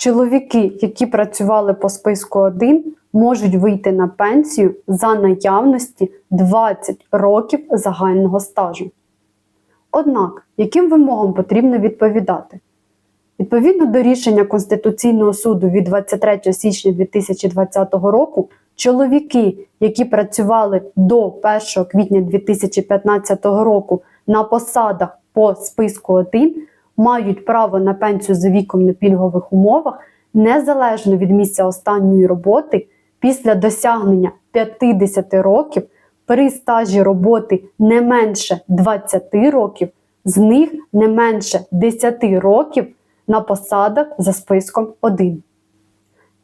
Чоловіки, які працювали по списку 1, можуть вийти на пенсію за наявності 20 років загального стажу. Однак, яким вимогам потрібно відповідати? Відповідно до рішення Конституційного суду від 23 січня 2020 року, чоловіки, які працювали до 1 квітня 2015 року на посадах по списку 1, мають право на пенсію за віком на пільгових умовах незалежно від місця останньої роботи після досягнення 50 років при стажі роботи не менше 20 років, з них не менше 10 років на посадах за списком 1.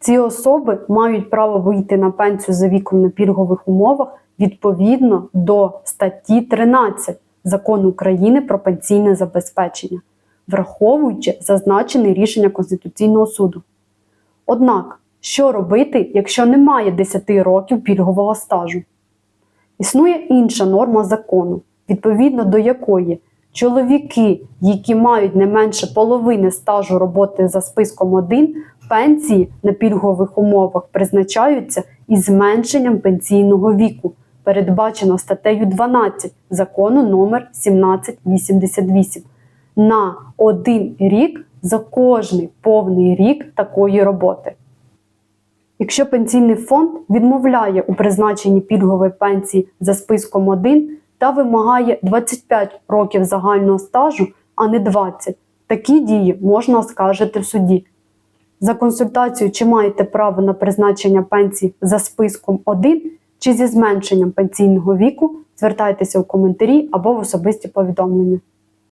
Ці особи мають право вийти на пенсію за віком на пільгових умовах відповідно до статті 13 Закону України про пенсійне забезпечення, враховуючи зазначене рішення Конституційного суду. Однак, що робити, якщо немає 10 років пільгового стажу? Існує інша норма закону, відповідно до якої чоловіки, які мають не менше половини стажу роботи за списком 1, пенсії на пільгових умовах призначаються із зменшенням пенсійного віку, передбачено статтею 12 закону номер 1788 на один рік за кожний повний рік такої роботи. Якщо пенсійний фонд відмовляє у призначенні пільгової пенсії за списком 1 та вимагає 25 років загального стажу, а не 20, такі дії можна оскаржити в суді. За консультацією, чи маєте право на призначення пенсії за списком 1 чи зі зменшенням пенсійного віку, звертайтеся у коментарі або в особисті повідомлення.